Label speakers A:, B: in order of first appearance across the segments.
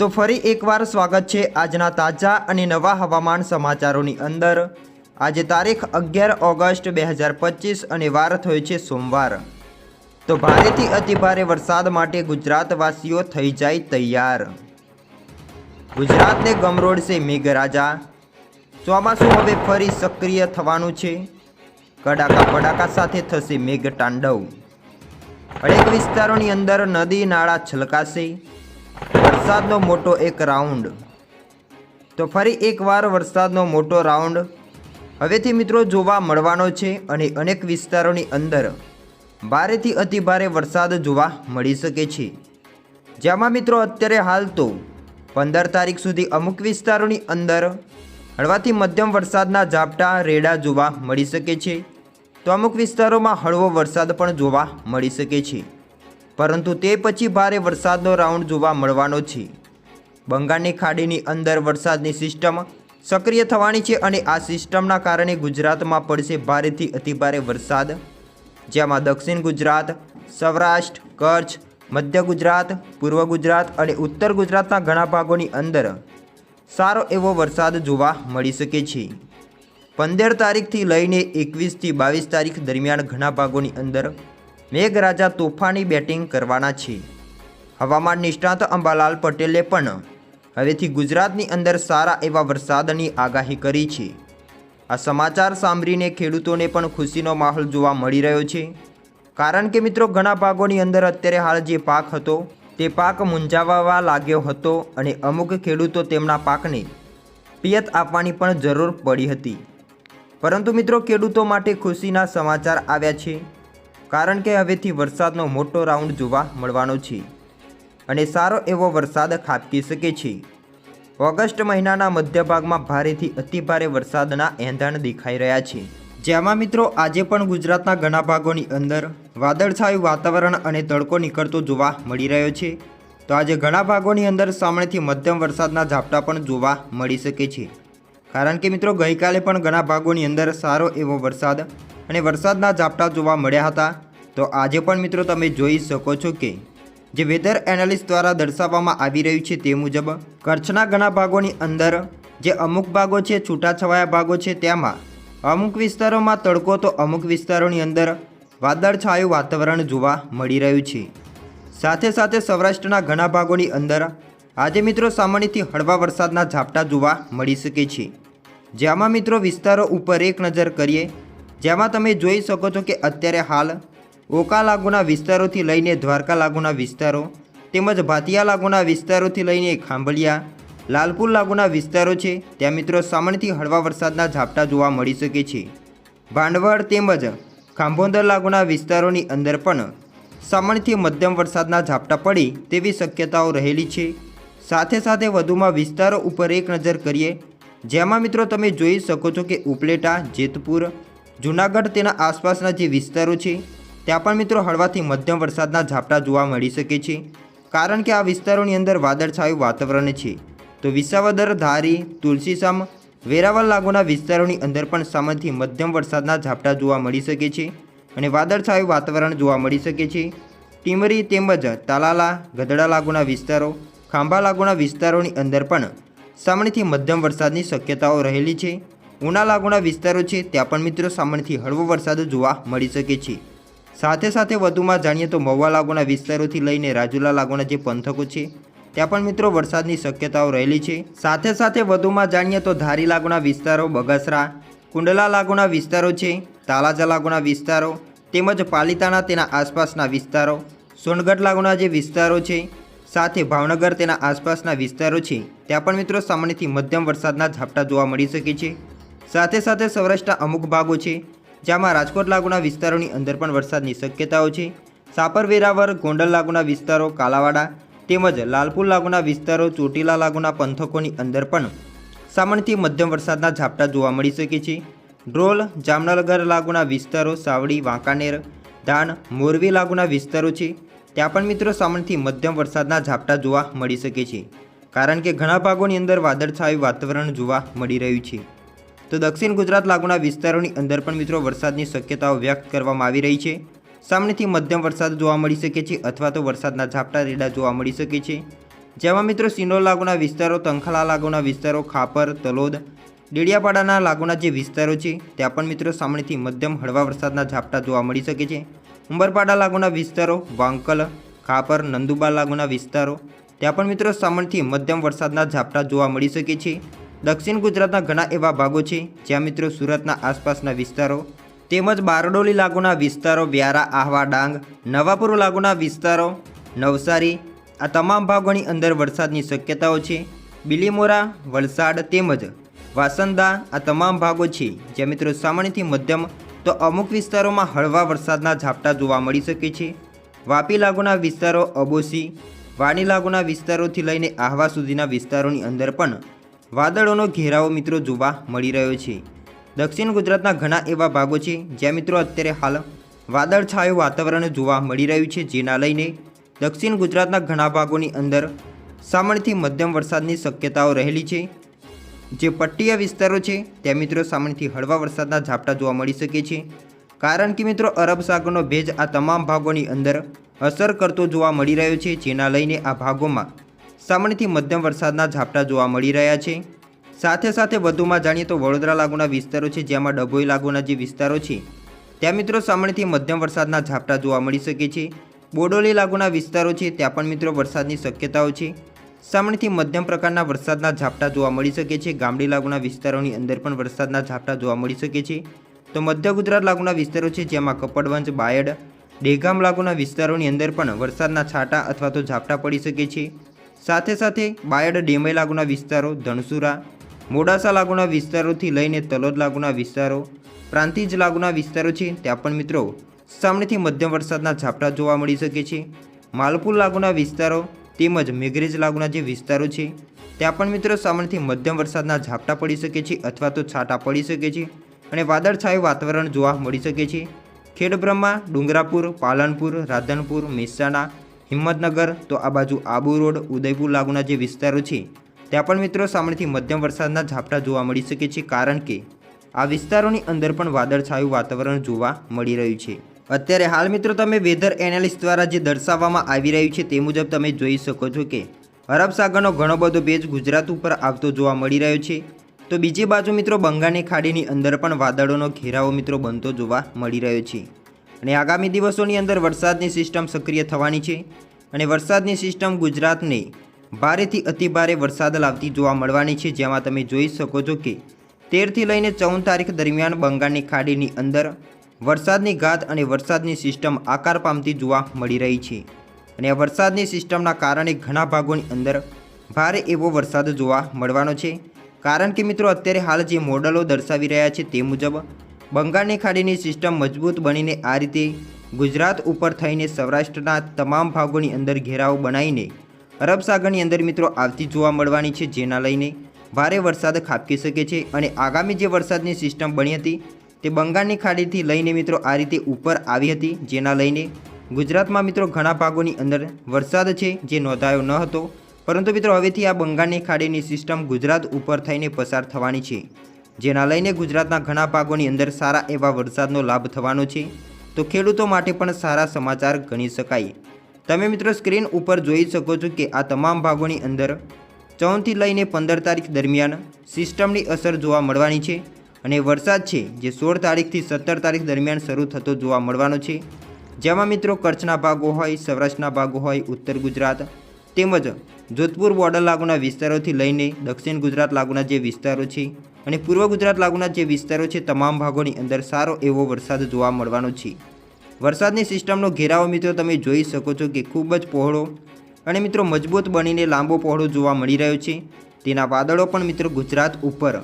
A: તો ફરી એકવાર સ્વાગત છે આજના તાજા અને નવા હવામાન સમાચારોની અંદર. આજે તારીખ અગિયાર ઓગસ્ટ બે હજાર પચીસ અને વાર થયો છે સોમવાર. તો ભારેથી અતિભારે વરસાદ માટે ગુજરાતવાસીઓ થઈ જાય તૈયાર. ગુજરાતને ગમરોડશે મેઘરાજા. ચોમાસું હવે ફરી સક્રિય થવાનું છે. કડાકા પડાકા સાથે થશે મેઘ તાંડવ. અનેક વિસ્તારોની અંદર નદી, નાળા છલકાશે. વરસાદનો મોટો એક રાઉન્ડ. તો ફરી એકવાર વરસાદનો મોટો રાઉન્ડ. હવેથી મિત્રો જોવા મળવાનો છે અને અનેક વિસ્તારોની અંદર ભારેથી અતિભારે વરસાદ જોવા મળી શકે છે. જેમાં મિત્રો અત્યારે હાલ તો પંદર તારીખ સુધી અમુક વિસ્તારોની અંદર હળવાથી મધ્યમ વરસાદના ઝાપટા, રેડા જોવા મળી શકે છે. તો અમુક વિસ્તારોમાં હળવો વરસાદ પણ જોવા મળી શકે છે. પરંતુ તે પછી ભારે વરસાદનો રાઉન્ડ જોવા મળવાનો છે. બંગાળની ખાડીની અંદર વરસાદની સિસ્ટમ સક્રિય થવાની છે અને આ સિસ્ટમના કારણે ગુજરાતમાં પડશે ભારેથી અતિભારે વરસાદ. જેમાં દક્ષિણ ગુજરાત, સૌરાષ્ટ્ર, કચ્છ, મધ્ય ગુજરાત, પૂર્વ ગુજરાત અને ઉત્તર ગુજરાતના ઘણા ભાગોની અંદર સારો એવો વરસાદ જોવા મળી શકે છે. પંદર તારીખથી લઈને એકવીસથી બાવીસ તારીખ દરમિયાન ઘણા ભાગોની અંદર મેઘરાજા તોફાની બેટિંગ કરવાના છે. હવામાન નિષ્ણાત અંબાલાલ પટેલે પણ હવેથી ગુજરાતની અંદર સારા એવા વરસાદની આગાહી કરી છે. આ સમાચાર સાંભળીને ખેડૂતોને પણ ખુશીનો માહોલ જોવા મળી રહ્યો છે. કારણ કે મિત્રો, ઘણા ભાગોની અંદર અત્યારે હાલ જે પાક હતો, તે પાક મૂંઝાવવા લાગ્યો હતો અને અમુક ખેડૂતો તેમના પાકને પિયત આપવાની પણ જરૂર પડી હતી. પરંતુ મિત્રો, ખેડૂતો માટે ખુશીના સમાચાર આવ્યા છે. કારણ કે હવેથી વરસાદનો મોટો રાઉન્ડ જોવા મળવાનો છે અને સારો એવો વરસાદ ખાબકી શકે છે. ઓગસ્ટ મહિનાના મધ્ય ભાગમાં ભારેથી અતિભારે વરસાદના એંધાણ દેખાઈ રહ્યા છે. જેમાં મિત્રો, આજે પણ ગુજરાતના ઘણા ભાગોની અંદર વાદળછાયું વાતાવરણ અને તડકો નીકળતો જોવા મળી રહ્યો છે. તો આજે ઘણા ભાગોની અંદર સામેથી મધ્યમ વરસાદના ઝાપટા પણ જોવા મળી શકે છે. કારણ કે મિત્રો, ગઈકાલે પણ ઘણા ભાગોની અંદર સારો એવો વરસાદ અને વરસાદના ઝાપટા જોવા મળ્યા હતા. તો આજે પણ મિત્રો તમે જોઈ શકો છો કે, જે વેધર એનાલિસ્ટ દ્વારા દર્શાવવામાં આવી રહ્યું છે તે મુજબ, કચ્છના ઘણા ભાગોની અંદર જે અમુક ભાગો છે, છૂટાછવાયા ભાગો છે, તેમાં અમુક વિસ્તારોમાં તડકો તો અમુક વિસ્તારોની અંદર વાદળછાયું વાતાવરણ જોવા મળી રહ્યું છે. સાથે સાથે સૌરાષ્ટ્રના ઘણા ભાગોની અંદર આજે મિત્રો સામાન્યથી હળવા વરસાદના ઝાપટા જોવા મળી શકે છે. જેમાં મિત્રો વિસ્તારો ઉપર એક નજર કરીએ જેમાં તમે જોઈ શકો છો કે અત્યારે હાલ ઓકા લાગુના વિસ્તારોથી લઈને દ્વારકા લાગુના વિસ્તારો તેમજ ભાતિયા લાગુના વિસ્તારોથી લઈને ખાંભલિયા, લાલપુર લાગુના વિસ્તારો છે. ત્યાં મિત્રો સામાન્યથી હળવા વરસાદના ઝાપટા જોવા મળી શકે છે. ભાંડવડ તેમજ ખાંભોંદર લાગુના વિસ્તારોની અંદર પણ સામાન્યથી મધ્યમ વરસાદના ઝાપટા પડે તેવી શક્યતાઓ રહેલી છે. સાથે સાથે વધુમાં વિસ્તારો ઉપર એક નજર કરીએ, જેમાં મિત્રો તમે જોઈ શકો છો કે ઉપલેટા, જેતપુર જૂનાગઢ તેના આસપાસના જે વિસ્તારો છે, ત્યાં પણ મિત્રો હળવાથી મધ્યમ વરસાદના ઝાપટા જોવા મળી શકે છે. કારણ કે આ વિસ્તારોની અંદર વાદળછાયું વાતાવરણ છે. તો વિસાવદર, ધારી તુલસીસામ વેરાવળ લાગુના વિસ્તારોની અંદર પણ સામાનથી મધ્યમ વરસાદના ઝાપટા જોવા મળી શકે છે અને વાદળછાયું વાતાવરણ જોવા મળી શકે છે. ટીમરી તેમજ તાલાલા ગધડા લાગુના વિસ્તારો, ખાંભા લાગુના વિસ્તારોની અંદર પણ સામાન્યથી મધ્યમ વરસાદની શક્યતાઓ રહેલી છે. ઉના લાગુના વિસ્તારો છે, ત્યાં પણ મિત્રો સામાન્યથી હળવો વરસાદ જોવા મળી શકે છે. સાથે સાથે વધુમાં જાણીએ તો મહુવા લાગુના વિસ્તારોથી લઈને રાજુલા લાગુના જે પંથકો છે, ત્યાં પણ મિત્રો વરસાદની શક્યતાઓ રહેલી છે. સાથે સાથે વધુમાં જાણીએ તો ધારી લાગુના વિસ્તારો બગસરા, કુંડલા લાગુના વિસ્તારો છે, તાલાજા લાગુના વિસ્તારો, તેમજ પાલિતાણા તેના આસપાસના વિસ્તારો, સોનગઢ લાગુના જે વિસ્તારો છે, સાથે ભાવનગર તેના આસપાસના વિસ્તારો છે, ત્યાં પણ મિત્રો સામાન્યથી મધ્યમ વરસાદના ઝાપટા જોવા મળી શકે છે. સાથે સાથે સૌરાષ્ટ્રના અમુક ભાગો છે જેમાં રાજકોટ લાગુના વિસ્તારોની અંદર પણ વરસાદની શક્યતાઓ છે. સાપર વેરાવર ગોંડલ લાગુના વિસ્તારો, કાલાવાડા તેમજ લાલપુર લાગુના વિસ્તારો, ચોટીલા લાગુના પંથકોની અંદર પણ સામાન્યથી મધ્યમ વરસાદના ઝાપટા જોવા મળી શકે છે. ડ્રોલ, જામનગર લાગુના વિસ્તારો, સાવડી, વાંકાનેર, ધાન મોરવી લાગુના વિસ્તારો છે. ત્યાં પણ મિત્રો સામાન્યથી મધ્યમ વરસાદના ઝાપટા જોવા મળી શકે છે. કારણ કે ઘણા ભાગોની અંદર વાદળછાયું વાતાવરણ જોવા મળી રહ્યું છે. તો દક્ષિણ ગુજરાત લાગુના વિસ્તારોની અંદર પણ મિત્રો વરસાદની શક્યતાઓ વ્યક્ત કરવામાં આવી રહી છે. સામેથી મધ્યમ વરસાદ જોવા મળી શકે છે અથવા તો વરસાદના ઝાપટા રેડા જોવા મળી શકે છે. જેમાં મિત્રો સિનોર લાગુના વિસ્તારો, તંખલા લાગુના વિસ્તારો, ખાપર, તલોદ, ડેડિયાપાડાના લાગુના જે વિસ્તારો છે, ત્યાં પણ મિત્રો સામેથી મધ્યમ હળવા વરસાદના ઝાપટા જોવા મળી શકે છે. ઉંબરપાડા લાગુના વિસ્તારો, વાંકલ, ખાપર નંદુબા લાગુના વિસ્તારો, ત્યાં પણ મિત્રો સામાન્યથી મધ્યમ વરસાદના ઝાપટા જોવા મળી શકે છે. દક્ષિણ ગુજરાતના ઘણા એવા ભાગો છે, જ્યાં મિત્રો સુરતના આસપાસના વિસ્તારો તેમજ બારડોલી લાગુના વિસ્તારો, વ્યારા, આહવા ડાંગ, નવાપુર લાગુના વિસ્તારો, નવસારી, આ તમામ ભાગોની અંદર વરસાદની શક્યતાઓ છે. બિલીમોરા, વલસાડ તેમજ વાસંદા આ તમામ ભાગો છે, જ્યાં મિત્રો સામાન્યથી મધ્યમ તો અમુક વિસ્તારોમાં હળવા વરસાદના ઝાપટા જોવા મળી શકે છે. વાપી લાગુના વિસ્તારો, અબોસી, વાણી લાગુના વિસ્તારોથી લઈને આહવા સુધીના વિસ્તારોની અંદર પણ વાદળોનો ઘેરાવો મિત્રો જોવા મળી રહ્યો છે. દક્ષિણ ગુજરાતના ઘણા એવા ભાગો છે, જ્યાં મિત્રો અત્યારે હાલ વાદળછાયું વાતાવરણ જોવા મળી રહ્યું છે, જેના લઈને દક્ષિણ ગુજરાતના ઘણા ભાગોની અંદર સામાન્યથી મધ્યમ વરસાદની શક્યતાઓ રહેલી છે. જે પટ્ટીય વિસ્તારો છે, ત્યાં મિત્રો સામાન્યથી હળવા વરસાદના ઝાપટા જોવા મળી શકે છે. કારણ કે મિત્રો અરબ સાગરનો ભેજ આ તમામ ભાગોની અંદર અસર કરતો જોવા મળી રહ્યો છે, જેના લઈને આ ભાગોમાં સામાન્યથી મધ્યમ વરસાદના ઝાપટા જોવા મળી રહ્યા છે. સાથે સાથે વધુમાં જાણીએ તો વડોદરા લાગુના વિસ્તારો છે, જેમાં ડભોઈ લાગુના જે વિસ્તારો છે, ત્યાં મિત્રો સામાન્યથી મધ્યમ વરસાદના ઝાપટા જોવા મળી શકે છે. બોડોલી લાગુના વિસ્તારો છે, ત્યાં પણ મિત્રો વરસાદની શક્યતાઓ છે. સામાન્યથી મધ્યમ પ્રકારના વરસાદના ઝાપટા જોવા મળી શકે છે, ગામડી લાગુના વિસ્તારોની અંદર પણ વરસાદના ઝાપટા જોવા મળી શકે છે. તો મધ્ય ગુજરાત લાગુના વિસ્તારો છે, જેમાં કપડવંજ, બાયડ, ડેગામ લાગુના વિસ્તારોની અંદર પણ વરસાદના છાંટા અથવા તો ઝાપટા પડી શકે છે. સાથે સાથે બાયડ ડેમય લાગુના વિસ્તારો, ધણસુરા, મોડાસા લાગુના વિસ્તારોથી લઈને તલોદ લાગુના વિસ્તારો, પ્રાંતિજ લાગુના વિસ્તારો છે ત્યાં પણ મિત્રો સામેથી મધ્યમ વરસાદના ઝાપટા જોવા મળી શકે છે. માલપુર લાગુના વિસ્તારો તેમજ મેઘરેજ લાગુના જે વિસ્તારો છે ત્યાં પણ મિત્રો સામાન્યથી મધ્યમ વરસાદના ઝાપટા પડી શકે છે અથવા તો છાંટા પડી શકે છે અને વાદળછાયું વાતાવરણ જોવા મળી શકે છે. ખેડબ્રહ્મા, ડુંગરાપુર, પાલનપુર, રાધનપુર, મહેસાણા હિંમતનગર, તો આ બાજુ આબુ રોડ, ઉદયપુર લાગુના જે વિસ્તારો છે, ત્યાં પણ મિત્રો સામેથી મધ્યમ વરસાદના ઝાપટા જોવા મળી શકે છે કારણ કે આ વિસ્તારોની અંદર પણ વાદળછાયું વાતાવરણ જોવા મળી રહ્યું છે. અત્યારે હાલ મિત્રો તમે વેધર એનાલિસ્ટ દ્વારા જે દર્શાવવામાં આવી રહ્યું છે તે મુજબ તમે જોઈ શકો છો કે અરબ સાગરનો ઘણો બધો ભેજ ગુજરાત ઉપર આવતો જોવા મળી રહ્યો છે. તો બીજી બાજુ મિત્રો બંગાળની ખાડીની અંદર પણ વાદળોનો ઘેરાવો મિત્રો બનતો જોવા મળી રહ્યો છે. અને આગામી દિવસોની અંદર વરસાદની સિસ્ટમ સક્રિય થવાની છે અને વરસાદની સિસ્ટમ ગુજરાતને ભારેથી અતિભારે વરસાદ લાવતી જોવા મળવાની છે. જેમાં તમે જોઈ શકો છો કે તેરથી લઈને ચૌદ તારીખ દરમિયાન બંગાળની ખાડીની અંદર વરસાદની ગાત અને વરસાદની સિસ્ટમ આકાર પામતી જોવા મળી રહી છે. અને આ વરસાદની સિસ્ટમના કારણે ઘણા ભાગોની અંદર ભારે એવો વરસાદ જોવા મળવાનો છે. કારણ કે મિત્રો, અત્યારે હાલ જે મોડલો દર્શાવી રહ્યા છે તે મુજબ બંગાળની ખાડીની સિસ્ટમ મજબૂત બનીને આ રીતે ગુજરાત ઉપર થઈને સૌરાષ્ટ્રના તમામ ભાગોની અંદર ઘેરાવ બનાવીને અરબ સાગરની અંદર મિત્રો આવતી જોવા મળવાની છે, જેના લઈને ભારે વરસાદ ખાબકી શકે છે અને આગામી જે વરસાદની સિસ્ટમ બની હતી તે બંગાળની ખાડીથી લઈને મિત્રો આ રીતે ઉપર આવી હતી, જેના લઈને ગુજરાતમાં મિત્રો ઘણા ભાગોની અંદર વરસાદ છે, જે નોંધાયો ન હતો. પરંતુ મિત્રો હવેથી આ બંગાળની ખાડીની સિસ્ટમ ગુજરાત ઉપર થઈને પસાર થવાની છે. જેના લઈને ગુજરાતના ઘણા ભાગોની અંદર સારા એવા વરસાદનો લાભ થવાનો છે. તો ખેડૂતો માટે પણ સારા સમાચાર ગણી શકાય. તમે મિત્રો સ્ક્રીન ઉપર જોઈ શકો છો કે આ તમામ ભાગોની અંદર ચૌદથી લઈને પંદર તારીખ દરમિયાન સિસ્ટમની અસર જોવા મળવાની છે અને વરસાદ છે જે સોળ તારીખથી સત્તર તારીખ દરમિયાન શરૂ થતો જોવા મળવાનો છે. જેમાં મિત્રો કચ્છના ભાગો હોય, સૌરાષ્ટ્રના ભાગો હોય, ઉત્તર ગુજરાત તેમજ જોધપુર બોર્ડર લાગુના વિસ્તારોથી લઈને દક્ષિણ ગુજરાત લાગુના જે વિસ્તારો છે અને પૂર્વ ગુજરાત લાગુના જે વિસ્તારો છે, તમામ ભાગોની અંદર સારો એવો વરસાદ જોવા મળવાનો છે. વરસાદની સિસ્ટમનો ઘેરાવો મિત્રો તમે જોઈ શકો છો કે ખૂબ જ પહોળો અને મિત્રો મજબૂત બનીને લાંબો પહોળો જોવા મળી રહ્યો છે. તેના વાદળો પણ મિત્રો ગુજરાત ઉપર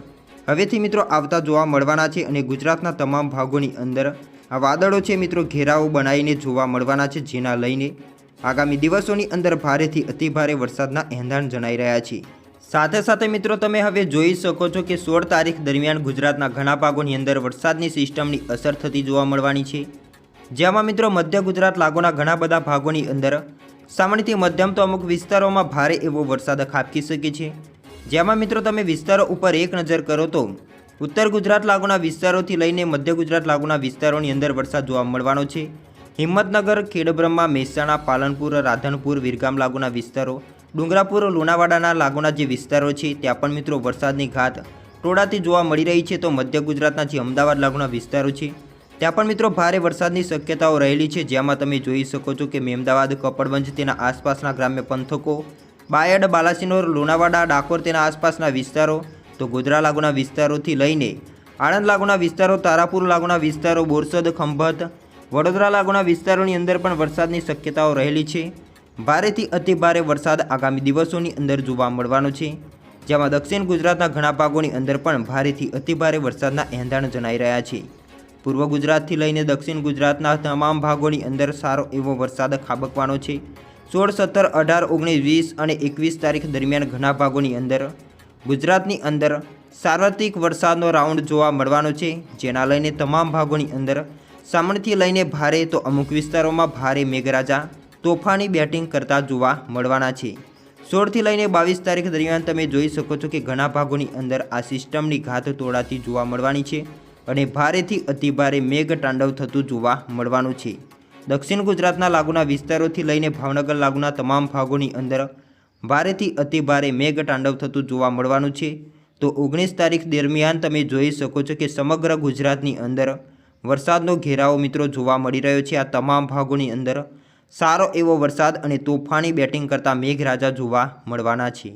A: હવેથી મિત્રો આવતા જોવા મળવાના છે અને ગુજરાતના તમામ ભાગોની અંદર આ વાદળો છે મિત્રો ઘેરાવો બનાવીને જોવા મળવાના છે, જેના લઈને આગામી દિવસોની અંદર ભારેથી અતિભારે વરસાદના એંધાણ જણાઈ રહ્યા છે. સાથે સાથે મિત્રો તમે હવે જોઈ શકો છો કે સોળ તારીખ દરમિયાન ગુજરાતના ઘણા ભાગોની અંદર વરસાદની સિસ્ટમની અસર થતી જોવા મળવાની છે. જેમાં મિત્રો મધ્ય ગુજરાત લાગુના ઘણા બધા ભાગોની અંદર સામાન્યથી મધ્યમ તો અમુક વિસ્તારોમાં ભારે એવો વરસાદ ખાબકી શકે છે. જેમાં મિત્રો તમે વિસ્તારો ઉપર એક નજર કરો તો ઉત્તર ગુજરાત લાગુના વિસ્તારોથી લઈને મધ્ય ગુજરાત લાગુના વિસ્તારોની અંદર વરસાદ જોવા મળવાનો છે. હિંમતનગર, ખેડબ્રહ્મા, મહેસાણા, પાલનપુર, રાધનપુર, વિરગામ લાગુના વિસ્તારો ડુંગરાપુર, લુણાવાડાના લાગુના જે વિસ્તારો છે, ત્યાં પણ મિત્રો વરસાદની ઘાત ટોળાથી જોવા મળી રહી છે. તો મધ્ય ગુજરાતના જે અમદાવાદ લાગુના વિસ્તારો છે, ત્યાં પણ મિત્રો ભારે વરસાદની શક્યતાઓ રહેલી છે. જેમાં તમે જોઈ શકો છો કે મેમદાવાદ, કપડવંજ તેના આસપાસના ગ્રામ્ય પંથકો, બાયડ, બાલાસિનોર, લુણાવાડા, ડાકોર તેના આસપાસના વિસ્તારો, તો ગોધરા લાગુના વિસ્તારોથી લઈને આણંદ લાગુના વિસ્તારો, તારાપુર લાગુના વિસ્તારો, બોરસદ, ખંભત, વડોદરા લાગુના વિસ્તારોની અંદર પણ વરસાદની શક્યતાઓ રહેલી છે. ભારેથી અતિભારે વરસાદ આગામી દિવસોની અંદર જોવા મળવાનો છે. જેમાં દક્ષિણ ગુજરાતના ઘણા ભાગોની અંદર પણ ભારેથી અતિભારે વરસાદના એંધાણ જણાઈ રહ્યા છે. પૂર્વ ગુજરાતથી લઈને દક્ષિણ ગુજરાતના તમામ ભાગોની અંદર સારો એવો વરસાદ ખાબકવાનો છે. સોળ, સત્તર, અઢાર, ઓગણીસ, વીસ અને એકવીસ તારીખ દરમિયાન ઘણા ભાગોની અંદર ગુજરાતની અંદર સાર્વત્રિક વરસાદનો રાઉન્ડ જોવા મળવાનો છે. જેના લઈને તમામ ભાગોની અંદર સામાન્યથી લઈને ભારે તો અમુક વિસ્તારોમાં ભારે મેઘરાજા તોફાની બેટિંગ કરતા જોવા મળવાના છે. સોળથી લઈને બાવીસ તારીખ દરમિયાન તમે જોઈ શકો છો કે ઘણા ભાગોની અંદર આ સિસ્ટમની ઘાત તોડાતી જોવા મળવાની છે અને ભારેથી અતિભારે મેઘ તાંડવ થતું જોવા મળવાનું છે. દક્ષિણ ગુજરાતના લાગુના વિસ્તારોથી લઈને ભાવનગર લાગુના તમામ ભાગોની અંદર ભારેથી અતિભારે મેઘ તાંડવ થતું જોવા મળવાનું છે. તો ઓગણીસ તારીખ દરમિયાન તમે જોઈ શકો છો કે સમગ્ર ગુજરાતની અંદર વરસાદનો ઘેરાવો મિત્રો જોવા મળી રહ્યો છે. આ તમામ ભાગોની અંદર સારો એવો વરસાદ અને તોફાની બેટિંગ કરતા મેઘરાજા જોવા મળવાના છે.